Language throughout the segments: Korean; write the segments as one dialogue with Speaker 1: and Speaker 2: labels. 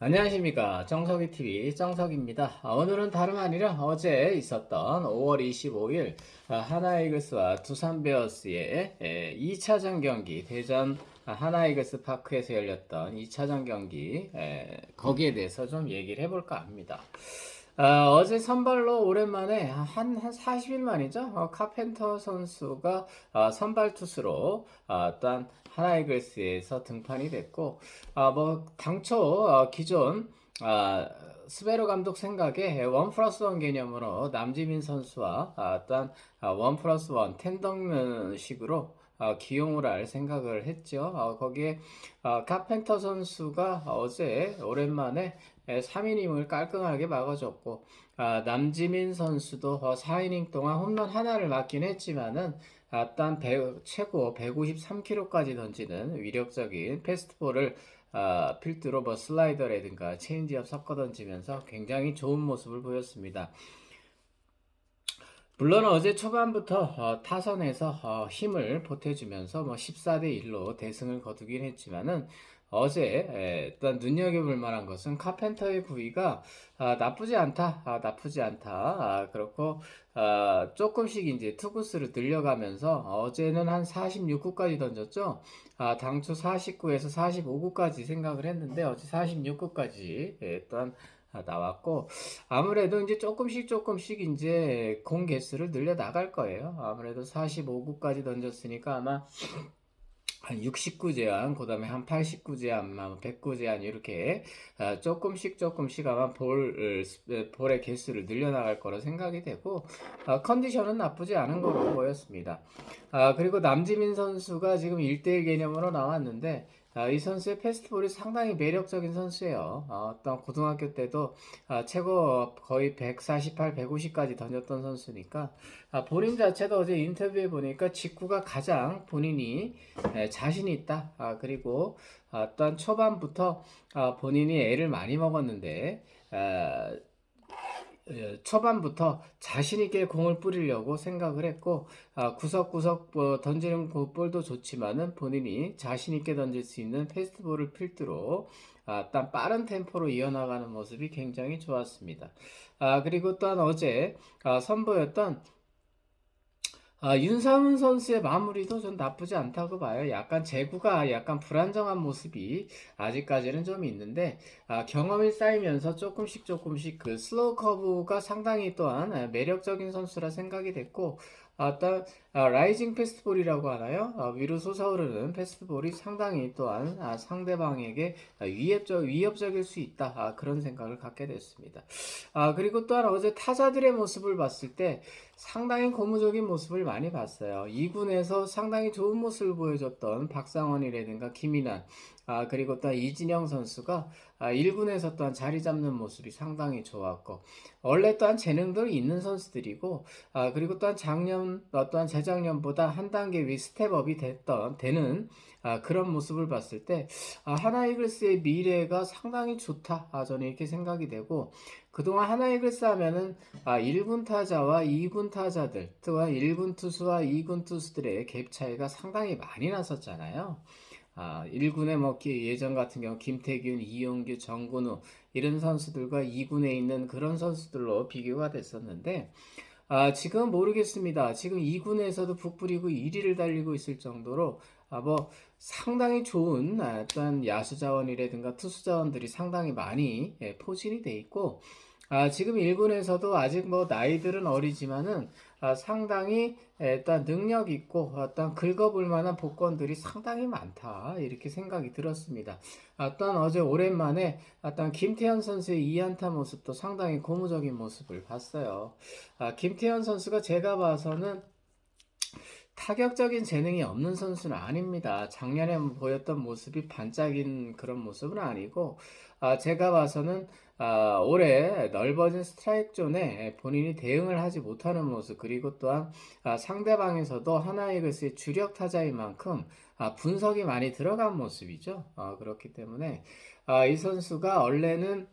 Speaker 1: 안녕하십니까 정석이 TV 정석입니다. 아, 오늘은 다름 아니라 어제 있었던 5월 25일 아, 하나이글스와 두산 베어스의 2차전 경기 대전 아, 하나이글스 파크에서 열렸던 2차전 경기 에, 거기에 대해서 좀 얘기를 해볼까 합니다. 아, 어제 선발로 오랜만에 한, 한 40일 만이죠. 어, 카펜터 선수가 아, 선발 투수로 아, 일단 하나이글스에서 등판이 됐고, 아, 뭐 당초 어, 기존 아, 스베로 감독 생각에 원 플러스 원 개념으로 남지민 선수와 아, 일단 아, 원 플러스 원 텐덤 식으로 아, 기용을 할 생각을 했죠. 아, 거기에 아, 카펜터 선수가 어제 오랜만에 3이닝을 깔끔하게 막아줬고 아, 남지민 선수도 4이닝 동안 홈런 하나를 맞긴 했지만은 아, 일단 배- 최고 153km까지 던지는 위력적인 패스트볼을 아, 필두로 뭐 슬라이더라든가 체인지업 섞어 던지면서 굉장히 좋은 모습을 보였습니다. 물론 어제 초반부터 어, 타선에서 어, 힘을 보태주면서 뭐 14대 1로 대승을 거두긴 했지만은 어제 에, 일단 눈여겨볼 만한 것은 카펜터의 부위가 아, 나쁘지 않다, 아, 나쁘지 않다. 아, 그렇고 아, 조금씩 이제 투구수를 늘려가면서 어제는 한 46구까지 던졌죠. 아, 당초 49에서 45구까지 생각을 했는데 어제 46구까지 일단 아, 나왔고 아무래도 이제 조금씩 조금씩 이제 공 개수를 늘려 나갈 거예요. 아무래도 45구까지 던졌으니까 아마 한 69 제한, 그 다음에 한 89 제한, 109 제한, 이렇게, 아, 조금씩 조금씩 아마 볼, 어, 볼의 개수를 늘려나갈 거로 생각이 되고, 아, 컨디션은 나쁘지 않은 거로 보였습니다. 아, 그리고 남지민 선수가 지금 1대1 개념으로 나왔는데, 아, 이 선수의 패스트볼이 상당히 매력적인 선수예요. 어, 어떤 고등학교 때도 아, 최고 거의 148, 150까지 던졌던 선수니까, 아, 본인 자체도 어제 인터뷰에 보니까 직구가 가장 본인이 에, 자신이 있다. 아, 그리고 아, 어떤 초반부터 아, 본인이 애를 많이 먹었는데 아, 에, 초반부터 자신 있게 공을 뿌리려고 생각을 했고 아, 구석구석 뭐 던지는 그 볼도 좋지만은 본인이 자신 있게 던질 수 있는 패스트볼을 필두로 아, 일단 빠른 템포로 이어나가는 모습이 굉장히 좋았습니다. 아, 그리고 또한 어제 아, 선보였던 아, 윤상훈 선수의 마무리도 전 나쁘지 않다고 봐요. 약간 제구가 약간 불안정한 모습이 아직까지는 좀 있는데, 아, 경험이 쌓이면서 조금씩 조금씩 그 슬로우 커브가 상당히 또한 아, 매력적인 선수라 생각이 됐고, 아, 또, 아, 라이징 패스트볼이라고 하나요? 아, 위로 솟아오르는 패스트볼이 상당히 또한 아, 상대방에게 아, 위협적, 위협적일 수 있다. 아, 그런 생각을 갖게 됐습니다. 아, 그리고 또한 어제 타자들의 모습을 봤을 때 상당히 고무적인 모습을 많이 봤어요. 2군에서 상당히 좋은 모습을 보여줬던 박상원이라든가 김인환, 아, 그리고 또 이진영 선수가 아, 1군에서 또한 자리 잡는 모습이 상당히 좋았고, 원래 또한 재능도 있는 선수들이고, 아, 그리고 또한 작년, 어, 또한 재작년보다 한 단계 위 스텝업이 됐던, 되는, 아, 그런 모습을 봤을 때, 아, 하나이글스의 미래가 상당히 좋다. 아, 저는 이렇게 생각이 되고, 그동안 하나이글스 하면은 아, 1군 타자와 2군 타자들, 또한 1군 투수와 2군 투수들의 갭 차이가 상당히 많이 났었잖아요. 아, 1군에 뭐 기- 예전 같은 경우 김태균, 이용규, 정근우 이런 선수들과 2군에 있는 그런 선수들로 비교가 됐었는데 아, 지금 모르겠습니다. 지금 2군에서도 북부리그 1위를 달리고 있을 정도로 아, 뭐 상당히 좋은 아, 어떤 야수 자원이라든가 투수 자원들이 상당히 많이 예, 포진이 돼 있고 아, 지금 1군에서도 아직 뭐 나이들은 어리지만은 아, 상당히 일단 능력 있고 어떤 긁어볼 만한 복권들이 상당히 많다 이렇게 생각이 들었습니다. 어떤 어제 오랜만에 어떤 김태현 선수의 2안타 모습도 상당히 고무적인 모습을 봤어요. 아, 김태현 선수가 제가 봐서는 타격적인 재능이 없는 선수는 아닙니다. 작년에 보였던 모습이 반짝인 그런 모습은 아니고, 아, 제가 봐서는 아, 올해 넓어진 스트라이크 존에 본인이 대응을 하지 못하는 모습, 그리고 또한 아, 상대방에서도 하나이글스의 주력 타자인 만큼 아, 분석이 많이 들어간 모습이죠. 아, 그렇기 때문에 아, 이 선수가 원래는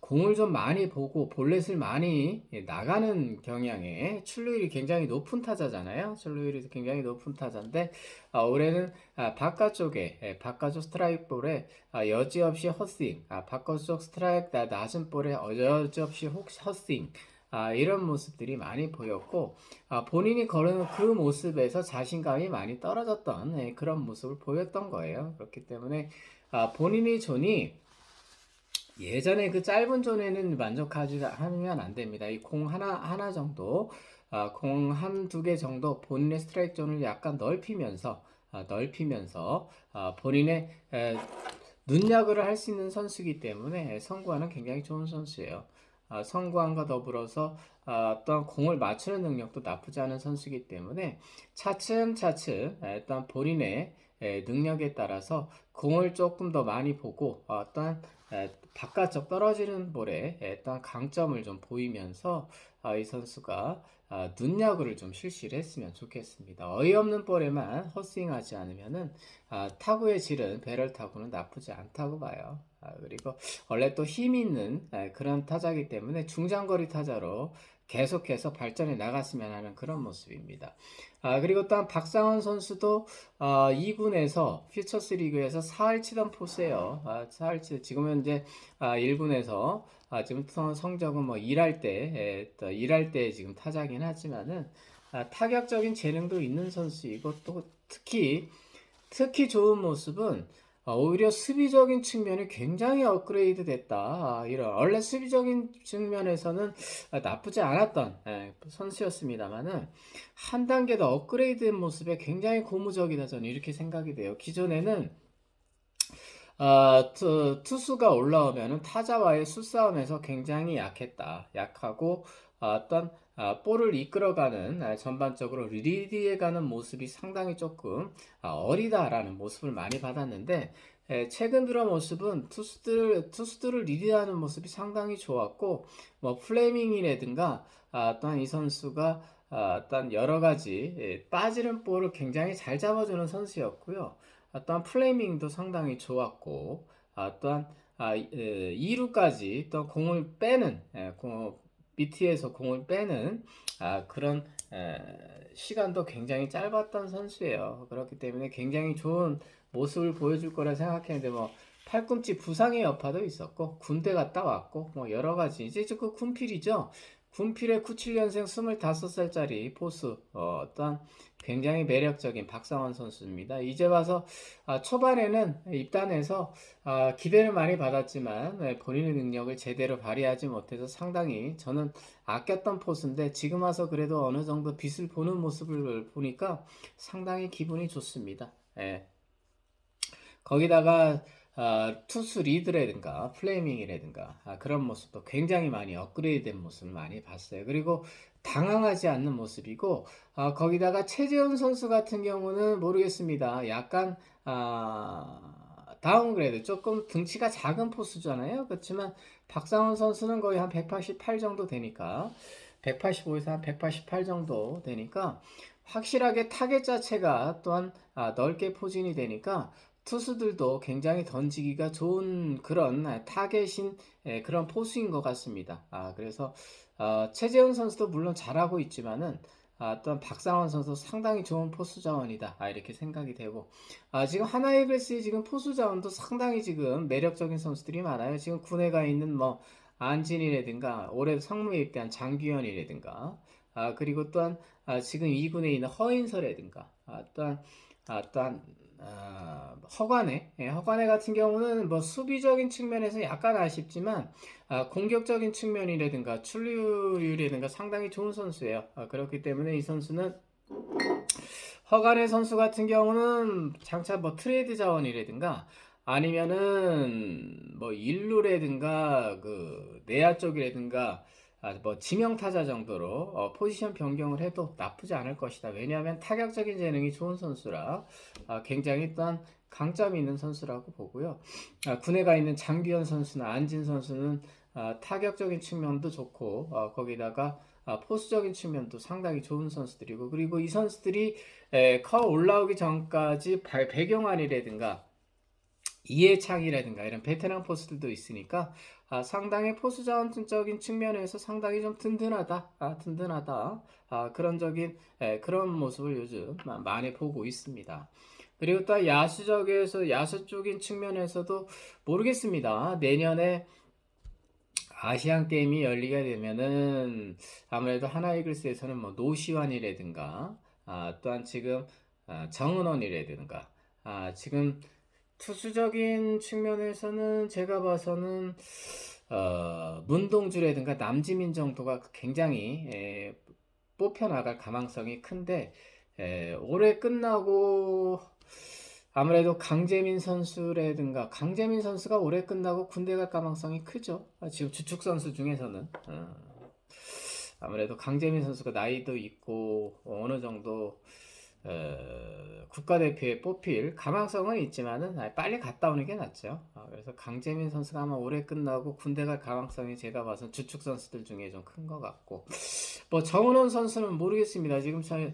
Speaker 1: 공을 좀 많이 보고 볼넷을 많이 예, 나가는 경향에 출루율이 굉장히 높은 타자잖아요. 출루율이 굉장히 높은 타자인데 아, 올해는 아, 바깥쪽에 예, 바깥쪽 스트라이크 볼에 아, 여지없이 헛스윙, 아, 바깥쪽 스트라이크 나- 낮은 볼에 어, 여지없이 혹시 헛스윙 아, 이런 모습들이 많이 보였고 아, 본인이 걸은 그 모습에서 자신감이 많이 떨어졌던 예, 그런 모습을 보였던 거예요. 그렇기 때문에 아, 본인의 존이 예전에 그 짧은 존에는 만족하지 하면 안 됩니다. 이 공 하나 하나 정도, 아, 공 한 두 개 정도 본인의 스트라이크 존을 약간 넓히면서 아, 넓히면서 아, 본인의 에, 눈야구를 할 수 있는 선수이기 때문에 선구안은 굉장히 좋은 선수예요. 아, 선구안과 더불어서 아, 어떤 공을 맞추는 능력도 나쁘지 않은 선수이기 때문에 차츰차츰 에, 일단 본인의 에, 능력에 따라서 공을 조금 더 많이 보고 어떤 에, 바깥쪽 떨어지는 볼에 일단 강점을 좀 보이면서 아, 이 선수가 아, 눈야구를 좀 실시를 했으면 좋겠습니다. 어이없는 볼에만 헛스윙하지 않으면은 아, 타구의 질은 배럴 타구는 나쁘지 않다고 봐요. 아, 그리고 원래 또 힘 있는 에, 그런 타자이기 때문에 중장거리 타자로 계속해서 발전해 나갔으면 하는 그런 모습입니다. 아, 그리고 또한 박상원 선수도 아, 2군에서 퓨처스 리그에서 4할 치던 포수예요. 아, 4할 치 지금은 이제 아, 1군에서 아, 지금 성- 성적은 뭐 일할 때, 에, 또 일할 때 지금 타자긴 하지만은 아, 타격적인 재능도 있는 선수이고 또 특히 특히 좋은 모습은 어, 오히려 수비적인 측면이 굉장히 업그레이드 됐다. 아, 이런 원래 수비적인 측면에서는 아, 나쁘지 않았던 예, 선수였습니다만은 한 단계 더 업그레이드된 모습에 굉장히 고무적이다 저는 이렇게 생각이 돼요. 기존에는 아, 투, 투수가 올라오면은 타자와의 수싸움에서 굉장히 약했다. 약하고 아, 어떤 아, 볼을 이끌어가는 아, 전반적으로 리드해가는 모습이 상당히 조금 아, 어리다라는 모습을 많이 받았는데 에, 최근 들어 모습은 투수들 투수들을 리드하는 모습이 상당히 좋았고 뭐 플레밍이라든가 아, 또한 이 선수가 아, 어떤 여러 가지 예, 빠지는 볼을 굉장히 잘 잡아주는 선수였고요. 아, 또한 플레이밍도 상당히 좋았고, 아, 또한 아, 2루까지 또 공을 빼는 예, 공, 밑에서 공을 빼는 아, 그런 에, 시간도 굉장히 짧았던 선수예요. 그렇기 때문에 굉장히 좋은 모습을 보여줄 거라 생각했는데 뭐 팔꿈치 부상의 여파도 있었고 군대 갔다 왔고 뭐 여러 가지 이제 그 군필이죠. 군필의 97년생 25살짜리 포수 어, 어떤 굉장히 매력적인 박상원 선수입니다. 이제 와서 아, 초반에는 입단해서 아, 기대를 많이 받았지만 네, 본인의 능력을 제대로 발휘하지 못해서 상당히 저는 아꼈던 포수인데 지금 와서 그래도 어느 정도 빛을 보는 모습을 보니까 상당히 기분이 좋습니다. 예. 거기다가 아, 투수 리드라든가 플레이밍이라든가 아, 그런 모습도 굉장히 많이 업그레이드된 모습을 많이 봤어요. 그리고 당황하지 않는 모습이고 아, 거기다가 최재훈 선수 같은 경우는 모르겠습니다. 약간 아, 다운그레이드 조금 등치가 작은 포수잖아요. 그렇지만 박상원 선수는 거의 한 188 정도 되니까 185에서 한 188 정도 되니까 확실하게 타겟 자체가 또한 아, 넓게 포진이 되니까 투수들도 굉장히 던지기가 좋은 그런 아, 타겟인 예, 그런 포수인 것 같습니다. 아, 그래서 어, 최재훈 선수도 물론 잘하고 있지만은 아, 또한 박상원 선수 상당히 좋은 포수 자원이다. 아, 이렇게 생각이 되고 아, 지금 하나이글스의 지금 포수 자원도 상당히 지금 매력적인 선수들이 많아요. 지금 군에 가 있는 뭐 안진이라든가 올해 상무에 입대한 장규현이라든가 아, 그리고 또한 아, 지금 2군에 있는 허인서라든가 아, 또한 아, 또한 아, 허관에 예, 허관에 같은 경우는 뭐 수비적인 측면에서 약간 아쉽지만 아, 공격적인 측면이라든가 출루율이라든가 상당히 좋은 선수예요. 아, 그렇기 때문에 이 선수는 허간의 선수 같은 경우는 장차 뭐 트레이드 자원이라든가 아니면은 뭐 일루라든가 그 내야 쪽이라든가 아, 뭐 지명 타자 정도로 어, 포지션 변경을 해도 나쁘지 않을 것이다. 왜냐하면 타격적인 재능이 좋은 선수라 아, 굉장히 또한 강점이 있는 선수라고 보고요. 아, 군에 가 있는 장규현 선수나 안진 선수는 아, 타격적인 측면도 좋고 어, 거기다가 아, 포수적인 측면도 상당히 좋은 선수들이고 그리고 이 선수들이 에, 커 올라오기 전까지 발- 배경안이라든가 이해창이라든가 이런 베테랑 포수들도 있으니까 아, 상당히 포수 자원적인 측면에서 상당히 좀 든든하다, 아, 든든하다, 아, 그런적인 예, 그런 모습을 요즘 마- 많이 보고 있습니다. 그리고 또 야수적에서 야수 쪽인 측면에서도 모르겠습니다. 내년에 아시안 게임이 열리게 되면은 아무래도 하나이글스에서는 뭐 노시환이라든가 아, 또한 지금 아, 정은원이라든가 아, 지금 투수적인 측면에서는 제가 봐서는 어, 문동주라든가 남지민 정도가 굉장히 에, 뽑혀 나갈 가망성이 큰데 에, 올해 끝나고 아무래도 강재민 선수라든가 강재민 선수가 올해 끝나고 군대 갈 가망성이 크죠. 아, 지금 주축 선수 중에서는 어, 아무래도 강재민 선수가 나이도 있고 어느 정도 어, 국가대표에 뽑힐 가망성은 있지만은 아, 빨리 갔다 오는 게 낫죠. 아, 그래서 강재민 선수가 아마 올해 끝나고 군대 갈 가망성이 제가 봐서 주축 선수들 중에 좀 큰 것 같고 뭐 정은원 선수는 모르겠습니다. 지금 저희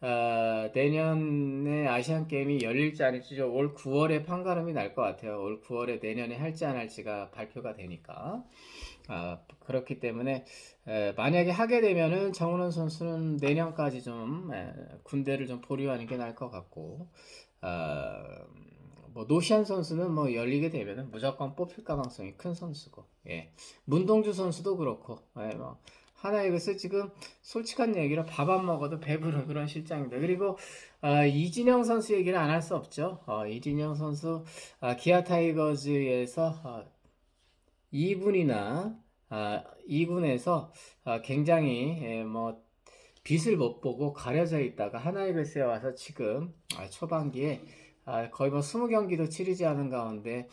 Speaker 1: 어, 내년에 아시안 게임이 열릴지 아닐지 좀올 9월에 판가름이 날 것 같아요. 올 9월에 내년에 할지 안 할지가 발표가 되니까. 아, 그렇기 때문에 에, 만약에 하게 되면은 정은원 선수는 내년까지 좀 에, 군대를 좀 보류하는 게 나을 것 같고, 아, 뭐 노시안 선수는 뭐 열리게 되면은 무조건 뽑힐 가능성이 큰 선수고, 예, 문동주 선수도 그렇고, 예, 뭐 하나이글스 지금 솔직한 얘기로 밥 안 먹어도 배부른 그런 실장입니다. 그리고 아, 이진영 선수 얘기는 안할 수 없죠. 어, 이진영 선수 아, 기아 타이거즈에서 아, 2군이나 아, 2군에서 아, 굉장히 예, 뭐 빛을 못 보고 가려져 있다가 하나이글스에 와서 지금 아, 초반기에 아, 거의 뭐 20경기도 치르지 않은 가운데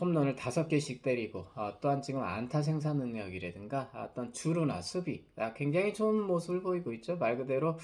Speaker 1: 홈런을 5개씩 때리고 아, 또한 지금 안타 생산 능력이라든가 아, 어떤 주루나 수비 아, 굉장히 좋은 모습을 보이고 있죠. 말 그대로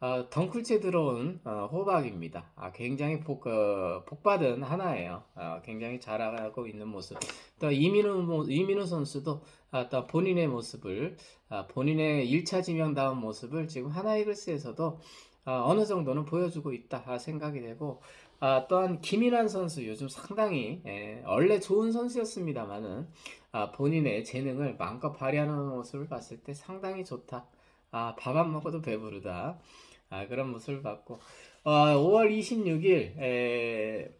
Speaker 1: 어, 덩쿨째 들어온 어, 호박입니다. 아, 굉장히 복, 어, 복받은 하나예요. 어, 굉장히 잘하고 있는 모습. 또 이민우, 모- 이민우 선수도 아, 또 본인의 모습을 아, 본인의 1차 지명다운 모습을 지금 하나이글스에서도 아, 어느 정도는 보여주고 있다 아, 생각이 되고 아, 또한 김인환 선수 요즘 상당히 예, 원래 좋은 선수였습니다만은 아, 본인의 재능을 마음껏 발휘하는 모습을 봤을 때 상당히 좋다. 아, 밥 안 먹어도 배부르다. 아, 그런 모습을 봤고, 어, 5월 26일, 에,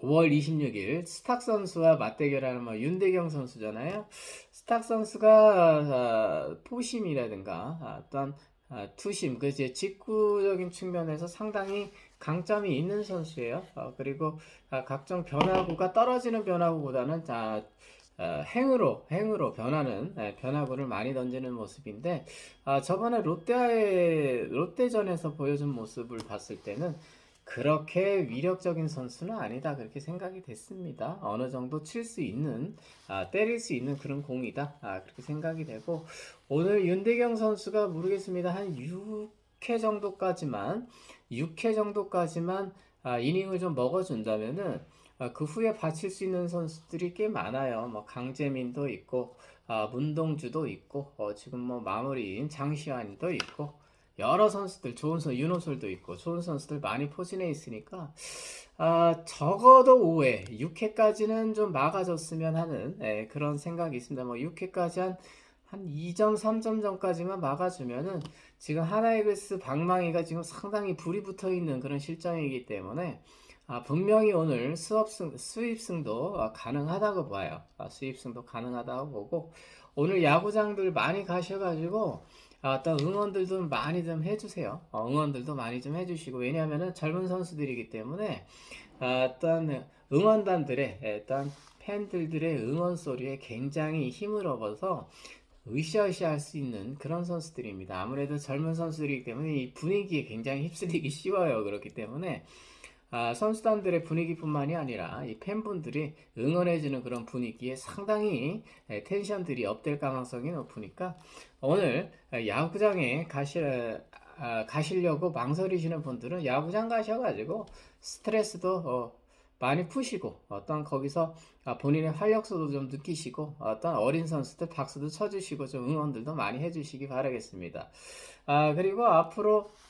Speaker 1: 5월 26일 스탁 선수와 맞대결하는 뭐 윤대경 선수잖아요. 스탁 선수가 아, 포심이라든가 아, 또한 아, 투심, 그 이제 직구적인 측면에서 상당히 강점이 있는 선수예요. 어, 그리고 아, 각종 변화구가 떨어지는 변화구보다는 아, 어, 행으로 행으로 변하는 예, 변화구를 많이 던지는 모습인데 아, 저번에 롯데와의 롯데전에서 보여준 모습을 봤을 때는 그렇게 위력적인 선수는 아니다 그렇게 생각이 됐습니다. 어느 정도 칠 수 있는 아, 때릴 수 있는 그런 공이다 아, 그렇게 생각이 되고 오늘 윤대경 선수가 모르겠습니다 한 6회 정도까지만 6회 정도까지만 아, 이닝을 좀 먹어준다면은 아, 그 후에 바칠 수 있는 선수들이 꽤 많아요. 뭐 강재민도 있고 아, 문동주도 있고 어, 지금 뭐 마무리인 장시환도 있고 여러 선수들 좋은 선 윤호솔도 있고 좋은 선수들 많이 포진해 있으니까 아, 적어도 5회, 6회까지는 좀 막아줬으면 하는 예, 그런 생각이 있습니다. 뭐 6회까지 한, 한 2점, 3점 전까지만 막아주면은 지금 하나이글스 방망이가 지금 상당히 불이 붙어 있는 그런 실정이기 때문에 아, 분명히 오늘 수업승, 수입승도 아, 가능하다고 봐요. 아, 수입승도 가능하다고 보고 오늘 야구장들 많이 가셔가지고 아, 어떤 응원들도 많이 좀 해주세요. 어, 응원들도 많이 좀 해주시고 왜냐하면은 젊은 선수들이기 때문에 아, 어떤 응원단들의 어떤 팬들들의 응원 소리에 굉장히 힘을 얻어서 으쌰으쌰 할 수 있는 그런 선수들입니다. 아무래도 젊은 선수들이기 때문에 이 분위기에 굉장히 휩쓸리기 쉬워요. 그렇기 때문에 아, 선수단들의 분위기뿐만이 아니라 이 팬분들이 응원해주는 그런 분위기에 상당히 에, 텐션들이 업될 가능성이 높으니까 오늘 아, 야구장에 가시, 아, 가시려고 망설이시는 분들은 야구장 가셔가지고 스트레스도 어, 많이 푸시고 어떤 거기서 아, 본인의 활력소도 좀 느끼시고 어떤 어린 선수들 박수도 쳐주시고 좀 응원들도 많이 해주시기 바라겠습니다. 아, 그리고 앞으로 아,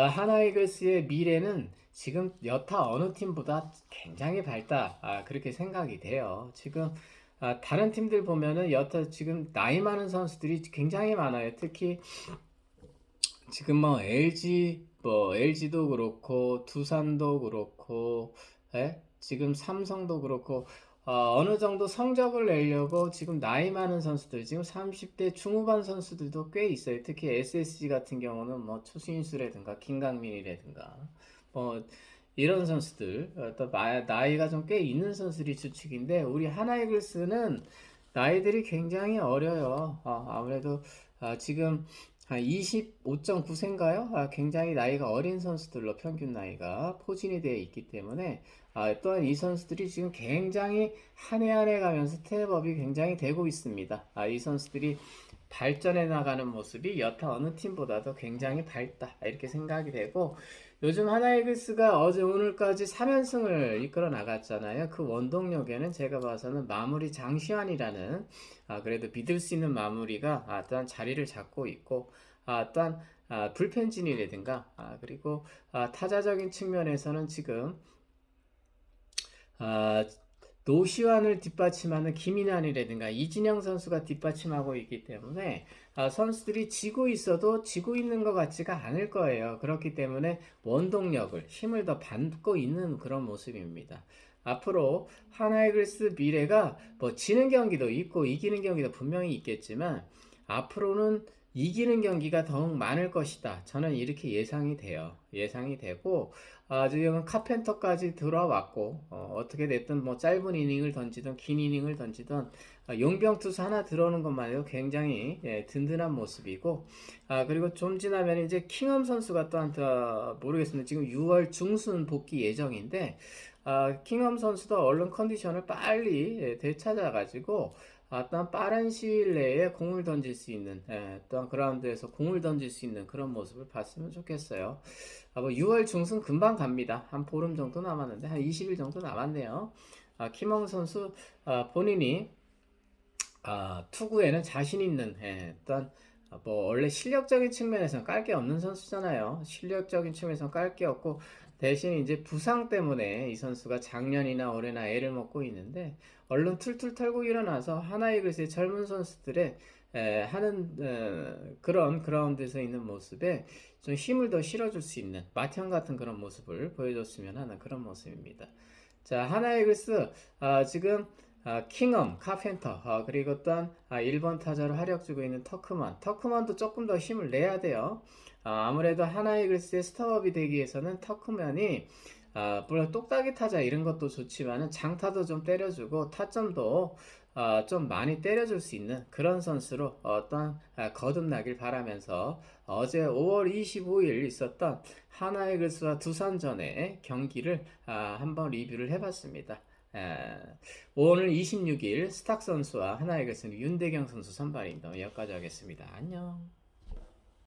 Speaker 1: 하나이글스의 미래는 지금 여타 어느 팀보다 굉장히 밝다. 아, 그렇게 생각이 돼요. 지금 아, 다른 팀들 보면은 여타 지금 나이 많은 선수들이 굉장히 많아요. 특히 지금 뭐 LG 뭐 LG도 그렇고 두산도 그렇고 예? 지금 삼성도 그렇고 어, 어느 정도 성적을 내려고 지금 나이 많은 선수들 지금 30대 중후반 선수들도 꽤 있어요. 특히 SSG 같은 경우는 뭐 추신수라든가 김강민이라든가 뭐 이런 선수들 어, 또 나- 나이가 좀 꽤 있는 선수들이 주축인데 우리 하나이글스는 나이들이 굉장히 어려요. 어, 아무래도 아, 지금 한 25.9세인가요? 아, 굉장히 나이가 어린 선수들로 평균 나이가 포진이 되어 있기 때문에 아, 또한 이 선수들이 지금 굉장히 한 해 한 해 가면서 스텝업이 굉장히 되고 있습니다. 아, 이 선수들이 발전해 나가는 모습이 여타 어느 팀보다도 굉장히 밝다 이렇게 생각이 되고 요즘 하나이글스가 어제 오늘까지 3연승을 이끌어 나갔잖아요. 그 원동력에는 제가 봐서는 마무리 장시환이라는 아, 그래도 믿을 수 있는 마무리가 아, 또한 자리를 잡고 있고 아, 또한 아, 불펜 진이라든가 아, 그리고 아, 타자적인 측면에서는 지금 아, 노시환을 뒷받침하는 김인환이라든가 이진영 선수가 뒷받침하고 있기 때문에 아, 선수들이 지고 있어도 지고 있는 것 같지가 않을 거예요. 그렇기 때문에 원동력을 힘을 더 받고 있는 그런 모습입니다. 앞으로 하나이글스 미래가 뭐 지는 경기도 있고 이기는 경기도 분명히 있겠지만 앞으로는 이기는 경기가 더욱 많을 것이다. 저는 이렇게 예상이 돼요. 예상이 되고 아, 지금 카펜터까지 들어왔고 어, 떻게 됐든 뭐 짧은 이닝을 던지든 긴 이닝을 던지든 아, 용병 투수 하나 들어오는 것만 해도 굉장히 예, 든든한 모습이고 아 그리고 좀 지나면 이제 킹엄 선수가 또한 더 모르겠습니다. 지금 6월 중순 복귀 예정인데 아, 킹엄 선수도 얼른 컨디션을 빨리 예, 되찾아가지고 아, 또한 빠른 시일 내에 공을 던질 수 있는 예, 또한 그라운드에서 공을 던질 수 있는 그런 모습을 봤으면 좋겠어요. 아, 뭐 6월 중순 금방 갑니다. 한 보름 정도 남았는데 한 20일 정도 남았네요. 아, 김홍 선수 아, 본인이 아, 투구에는 자신 있는 예, 어떤 아, 뭐 원래 실력적인 측면에서는 깔 게 없는 선수잖아요. 실력적인 측면에서는 깔 게 없고 대신 이제 부상 때문에 이 선수가 작년이나 올해나 애를 먹고 있는데 얼른 툴툴 털고 일어나서 하나의 글쎄 젊은 선수들의 에, 하는 어, 그런 그라운드에서 있는 모습에 좀 힘을 더 실어줄 수 있는 마티앙 같은 그런 모습을 보여줬으면 하는 그런 모습입니다. 자, 하나의 글스 아, 지금 아, 킹엄, 카펜터, 아, 그리고 또한 아, 1번 타자로 활약 주고 있는 터크만. 터크만도 조금 더 힘을 내야 돼요. 아, 아무래도 하나의 글스의 스타업이 되기 위해서는 터크만이 아, 물론 똑딱이 타자 이런 것도 좋지만은 장타도 좀 때려주고 타점도 아, 좀 많이 때려줄 수 있는 그런 선수로 어떤 아, 거듭나길 바라면서 어제 5월 25일 있었던 하나의 글스와 두산전의 경기를 아, 한번 리뷰를 해봤습니다. 에, 오늘 26일 스탁 선수와 하나의 글스는 윤대경 선수 선발입니다. 여기까지 하겠습니다. 안녕.